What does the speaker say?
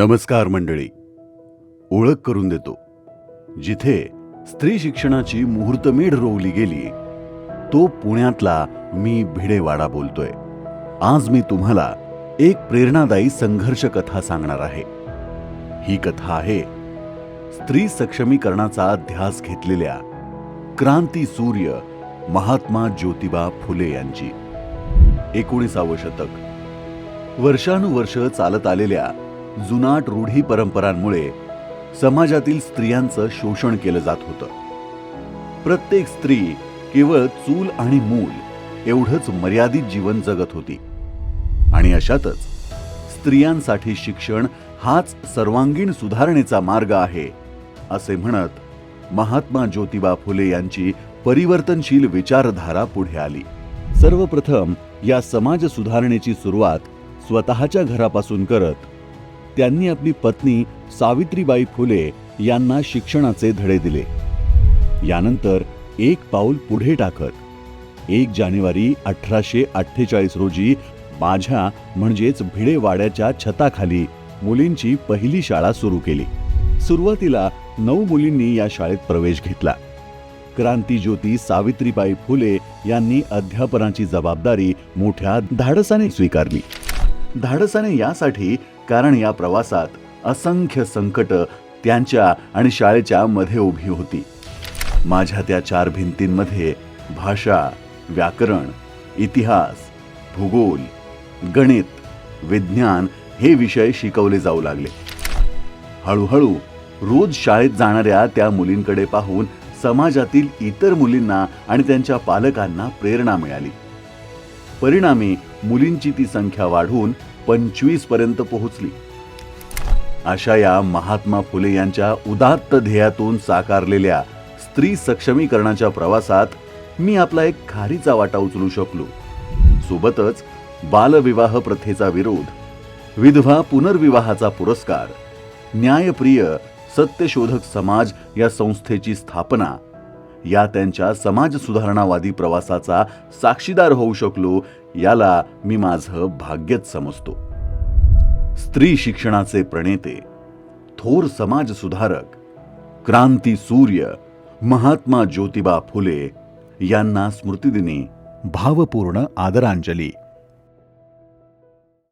नमस्कार मंडळी. ओळख करून देतो. जिथे स्त्री शिक्षणाची मुहूर्तमेढ रोवली गेली तो पुण्यातला मी भिडेवाडा बोलतोय. आज मी तुम्हाला एक प्रेरणादायी संघर्ष कथा सांगणार आहे. ही कथा आहे स्त्री सक्षमीकरणाचा ध्यास घेतलेल्या क्रांती सूर्य महात्मा ज्योतिबा फुले यांची. एकोणीसावं शतक. वर्षानुवर्ष चालत आलेल्या जुनाट रूढी परंपरांमुळे समाजातील स्त्रियांचं शोषण केलं जात होतं. प्रत्येक स्त्री केवळ चूल आणि मूल एवढंच मर्यादित जीवन जगत होती. आणि अशातच स्त्रियांसाठी शिक्षण हाच सर्वांगीण सुधारणेचा मार्ग आहे असे म्हणत महात्मा ज्योतिबा फुले यांची परिवर्तनशील विचारधारा पुढे आली. सर्वप्रथम या समाज सुधारणेची सुरुवात स्वतःच्या घरापासून करत त्यांनी आपली पत्नी सावित्रीबाई फुले यांना शिक्षणाचे धडे दिले. यानंतर एक पाऊल पुढे टाकत एक जानेवारी अठराशे अठ्ठेचाळीस रोजी माझ्या म्हणजेच भिडेवाड्याच्या छताखाली मुलींची पहिली शाळा सुरू केली. सुरुवातीला नऊ मुलींनी या शाळेत प्रवेश घेतला. क्रांतीज्योती सावित्रीबाई फुले यांनी अध्यापनाची जबाबदारी मोठ्या धाडसाने स्वीकारली. धाडसाने यासाठी कारण या प्रवासात असंख्य संकट त्यांच्या आणि शाळेच्या मध्ये उभी होती. माझ्या त्या चार भिंतींमध्ये भाषा व्याकरण इतिहास भूगोल गणित विज्ञान हे विषय शिकवले जाऊ लागले. हळूहळू रोज शाळेत जाणाऱ्या त्या मुलींकडे पाहून समाजातील इतर मुलींना आणि त्यांच्या पालकांना प्रेरणा मिळाली. परिणामी मुलींची ती संख्या वाढून पंचवीसपर्यंत पोहोचली. अशा या महात्मा फुले यांच्या उदात्त ध्येयातून साकारलेल्या स्त्री सक्षमीकरणाच्या प्रवासात मी आपला एक खारीचा वाटा उचलू शकलो. सोबतच बालविवाह प्रथेचा विरोध विधवा पुनर्विवाहाचा पुरस्कार न्यायप्रिय सत्यशोधक समाज या संस्थेची स्थापना या त्यांच्या समाज सुधारणावादी प्रवासाचा साक्षीदार होऊ शकलो याला मी माझं भाग्यच समजतो. स्त्री शिक्षणाचे प्रणेते थोर समाज सुधारक क्रांती सूर्य महात्मा ज्योतिबा फुले यांना स्मृतिदिनी भावपूर्ण आदरांजली.